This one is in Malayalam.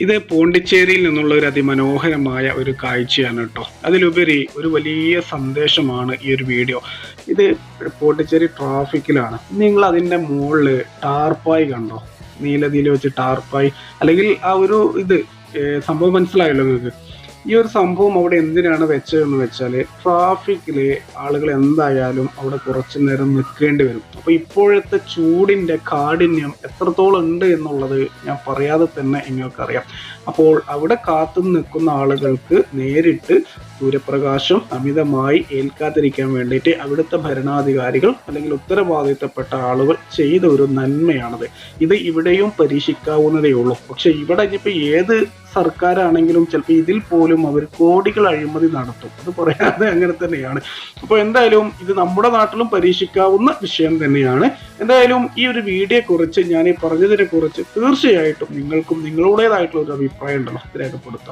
ഇത് പോണ്ടിച്ചേരിയിൽ നിന്നുള്ള ഒരു അതിമനോഹരമായ ഒരു കാഴ്ചയാണ് കേട്ടോ. അതിലുപരി ഒരു വലിയ സന്ദേശമാണ് ഈ ഒരു വീഡിയോ. ഇത് പോണ്ടിച്ചേരി ട്രാഫിക്കിലാണ്. നിങ്ങൾ അതിന്റെ മുകളിൽ ടാർപ്പായി കണ്ടോ? നീലതിയിൽ വെച്ച് ടാർപ്പായി. അല്ലെങ്കിൽ ആ ഒരു ഇത് സംഭവം മനസ്സിലായല്ലോ നിങ്ങൾക്ക്? ഈ ഒരു സംഭവം അവിടെ എന്തിനാണ് വെച്ചതെന്ന് വെച്ചാൽ ട്രാഫിക്കിൽ ആളുകൾ എന്തായാലും അവിടെ കുറച്ചു നേരം നിൽക്കേണ്ടി വരും. അപ്പോൾ ഇപ്പോഴത്തെ ചൂടിന്റെ കാഠിന്യം എത്രത്തോളം ഉണ്ട് എന്നുള്ളത് ഞാൻ പറയാതെ തന്നെ നിങ്ങൾക്കറിയാം അപ്പോൾ അവിടെ കാത്തു നിൽക്കുന്ന ആളുകൾക്ക് നേരിട്ട് സൂര്യപ്രകാശം അമിതമായി ഏൽക്കാതിരിക്കാൻ വേണ്ടിയിട്ട് അവിടുത്തെ ഭരണാധികാരികൾ അല്ലെങ്കിൽ ഉത്തരവാദിത്തപ്പെട്ട ആളുകൾ ചെയ്ത ഒരു നന്മയാണത്. ഇത് ഇവിടെയും പരീക്ഷിക്കാവുന്നതേ ഉള്ളൂ. പക്ഷെ ഇവിടെ ഇനിയിപ്പോൾ ഏത് സർക്കാരാണെങ്കിലും ചിലപ്പോൾ ഇതിൽ പോലും അവർ കോടികൾ അഴിമതി നടത്തും. അത് പറയാതെ അങ്ങനെ തന്നെയാണ്. അപ്പോൾ എന്തായാലും ഇത് നമ്മുടെ നാട്ടിലും പരീക്ഷിക്കാവുന്ന വിഷയം തന്നെയാണ്. എന്തായാലും ഈ ഒരു വീഡിയോ കുറിച്ച് ഞാൻ ഈ പറഞ്ഞതിനെ കുറിച്ച് തീർച്ചയായിട്ടും നിങ്ങൾക്കും നിങ്ങളുടേതായിട്ടുള്ള ഒരു അഭിപ്രായം ഉണ്ടല്ലോ. രേഖപ്പെടുത്താം.